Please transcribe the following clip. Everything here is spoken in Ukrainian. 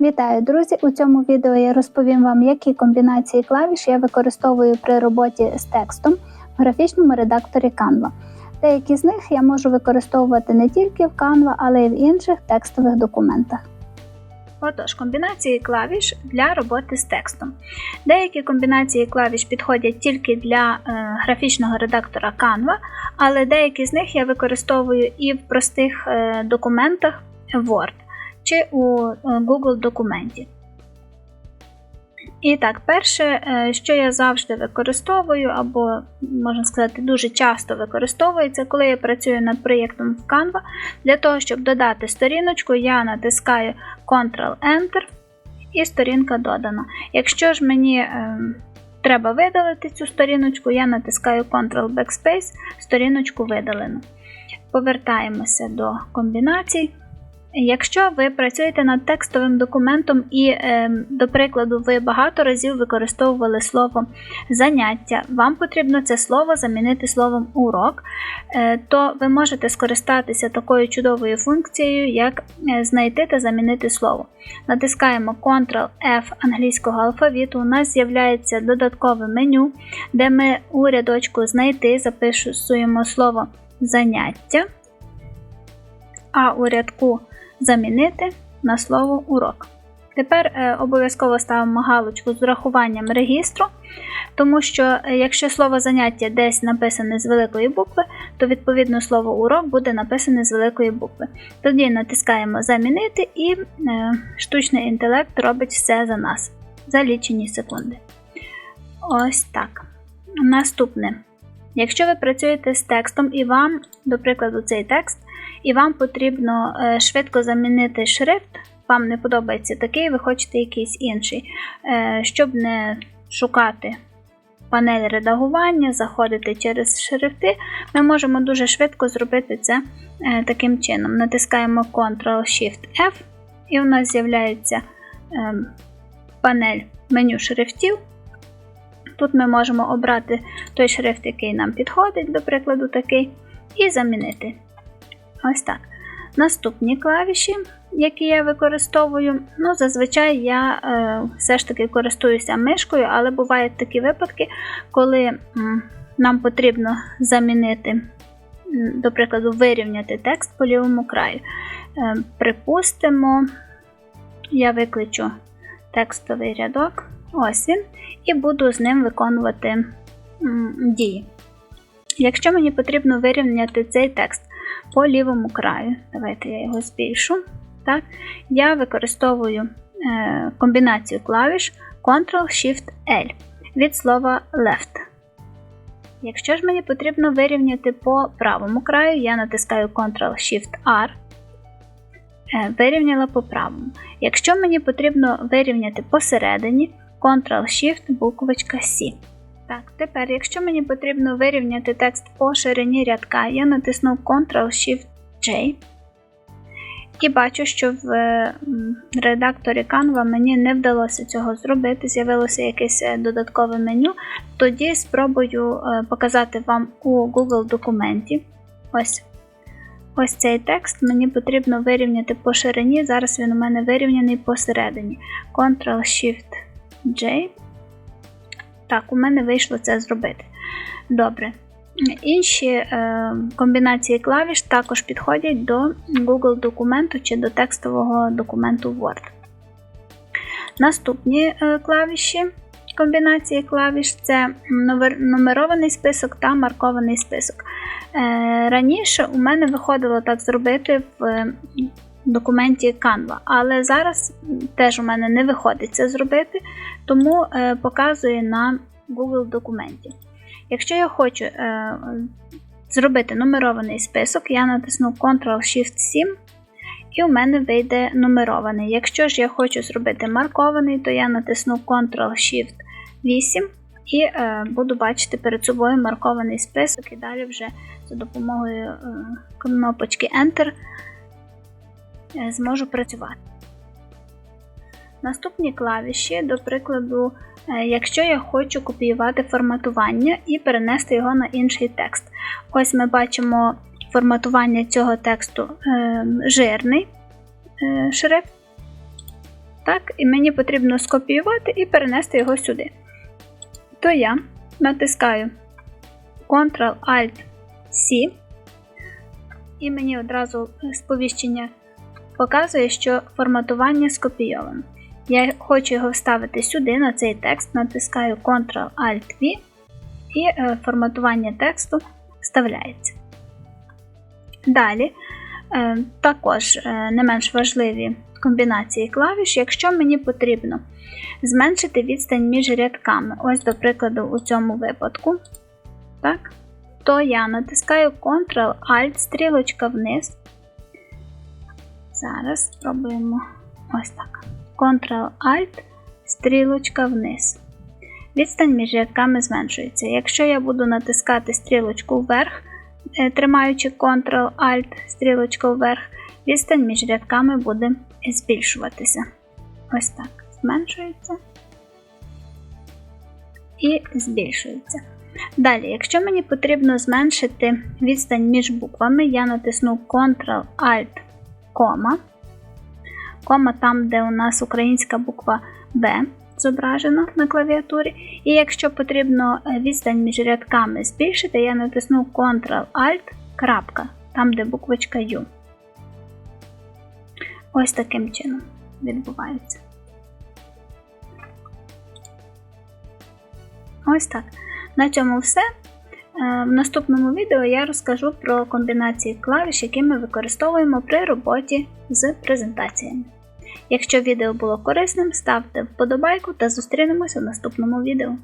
Вітаю, друзі! У цьому відео я розповім вам, які комбінації клавіш я використовую при роботі з текстом в графічному редакторі Canva. Деякі з них я можу використовувати не тільки в Canva, але й в інших текстових документах. Отож, комбінації клавіш для роботи з текстом. Деякі комбінації клавіш підходять тільки для е, графічного редактора Canva, але деякі з них я використовую і в простих е, документах Word чи у е, Google документі. І так, перше, е, що я завжди використовую, або, можна сказати, дуже часто використовується, коли я працюю над проєктом в Canva, для того, щоб додати сторіночку, я натискаю Ctrl-Enter і сторінка додана. Якщо ж мені е, треба видалити цю сторіночку, я натискаю Ctrl-Backspace, сторіночку видалено. Повертаємося до комбінацій. Якщо ви працюєте над текстовим документом і, е, до прикладу, ви багато разів використовували слово заняття, вам потрібно це слово замінити словом урок, е, то ви можете скористатися такою чудовою функцією, як е, знайти та замінити слово. Натискаємо Ctrl-F англійського алфавіту, у нас з'являється додаткове меню, де ми у рядочку знайти записуємо слово заняття, а у рядку замінити на слово урок. Тепер е, обов'язково ставимо галочку з урахуванням регістру, тому що е, якщо слово заняття десь написане з великої букви, то відповідно слово урок буде написане з великої букви. Тоді натискаємо Замінити і е, штучний інтелект робить все за нас за лічені секунди. Ось так. Наступне. Якщо ви працюєте з текстом і вам, до прикладу, цей текст і вам потрібно е, швидко замінити шрифт, вам не подобається такий, ви хочете якийсь інший. Е, щоб не шукати панель редагування, заходити через шрифти, ми можемо дуже швидко зробити це е, таким чином. Натискаємо Ctrl-Shift-F, і у нас з'являється панель меню шрифтів. Тут ми можемо обрати той шрифт, який нам підходить, до прикладу, такий, і замінити. Ось так. Наступні клавіші, які я використовую, ну, зазвичай я е, все ж таки користуюся мишкою, але бувають такі випадки, коли нам потрібно замінити, до прикладу, вирівняти текст по лівому краю. Е, припустимо, я викличу текстовий рядок, ось він, і буду з ним виконувати м, дії. Якщо мені потрібно вирівняти цей текст по лівому краю. Давайте я його збільшу. Так? Я використовую е, комбінацію клавіш Ctrl-Shift-L від слова Left. Якщо ж мені потрібно вирівняти по правому краю, я натискаю Ctrl-Shift-R. Е, вирівняла по правому. Якщо мені потрібно вирівняти посередині, Ctrl-Shift буквочка C. Так, тепер, якщо мені потрібно вирівняти текст по ширині рядка, я натисну Ctrl-Shift-J і бачу, що в редакторі Canva мені не вдалося цього зробити, з'явилося якесь е, додаткове меню. Тоді спробую е, показати вам у Google документі. Ось ось цей текст мені потрібно вирівняти по ширині. Зараз він у мене вирівняний посередині. Ctrl-Shift-J. Так, у мене вийшло це зробити. Добре. Інші е, комбінації клавіш також підходять до Google документу чи до текстового документу Word. Наступні е, клавіші комбінації клавіш це нумерований список та маркований список. Е, раніше у мене виходило так зробити в документі Canva, але зараз теж у мене не виходить це зробити, тому е, показую на Google документі. Якщо я хочу е, зробити нумерований список, я натисну Ctrl-Shift-7 і у мене вийде нумерований. Якщо ж я хочу зробити маркований, то я натисну Ctrl-Shift-8 і е, буду бачити перед собою маркований список, і далі вже за допомогою е, кнопочки Enter зможу працювати. Наступні клавіші, до прикладу, е, якщо я хочу копіювати форматування і перенести його на інший текст. Ось ми бачимо форматування цього тексту е, жирний е, шрифт. Так, і мені потрібно скопіювати і перенести його сюди. То я натискаю Ctrl-Alt-C, і мені одразу сповіщення показує, що форматування скопійовано. Я хочу його вставити сюди, на цей текст, натискаю Ctrl-Alt-V і е, форматування тексту вставляється. Далі, е, також е, не менш важливі комбінації клавіш, якщо мені потрібно зменшити відстань між рядками, ось, до прикладу, у цьому випадку, так, то я натискаю Ctrl-Alt, стрілочка вниз. Зараз спробуємо ось так. Ctrl-Alt, стрілочка вниз. Відстань між рядками зменшується. Якщо я буду натискати стрілочку вверх, е, тримаючи Ctrl-Alt, стрілочку вверх, відстань між рядками буде збільшуватися. Ось так. Зменшується і збільшується. Далі, якщо мені потрібно зменшити відстань між буквами, я натисну Ctrl-Alt, кома. Кома там, де у нас українська буква Б зображена на клавіатурі. І якщо потрібно е, відстань між рядками збільшити, я натисну Ctrl-Alt, крапка, там, де буквочка U. Ось таким чином відбувається. Ось так. На цьому все. Е, В наступному відео я розкажу про комбінації клавіш, які ми використовуємо при роботі з презентаціями. Якщо відео було корисним, ставте вподобайку та зустрінемося в наступному відео.